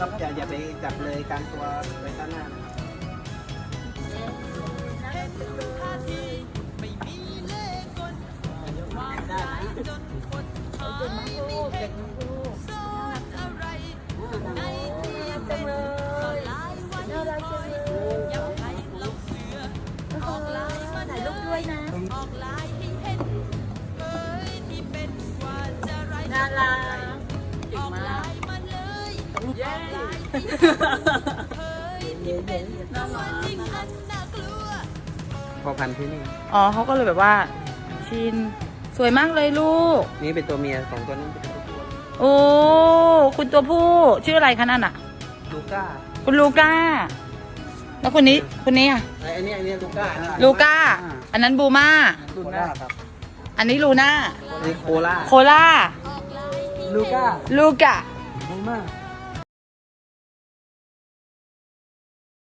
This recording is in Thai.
ครับอย่าอย่าไปจับเลยการตัวไว้ด้านหน้านะครับถ่ายรูปด้วยนะน่ารักเก่งมาก เย้เย้เย้น่ารักพอพันธุ์ที่นี่ อ๋อเขาก็เลยแบบว่า ชิน สวยมากเลยลูก นี่เป็นตัวเมียสองตัวนั้นเป็นตัวผู้โอ้ คุณตัวผู้ ชื่ออะไรคะนั่นอะ ลูก้าคุณลูก้า แล้วคนนี้ คนนี้อะ ไอ้อันนี้อันนี้ลูก้าอันนี้ลูก้า อันนั้นบูมา ลูก้าครับอันนี้ลูน่าอันนี้โคล่าโคล่าลูก้า ลูก้าบูมาอ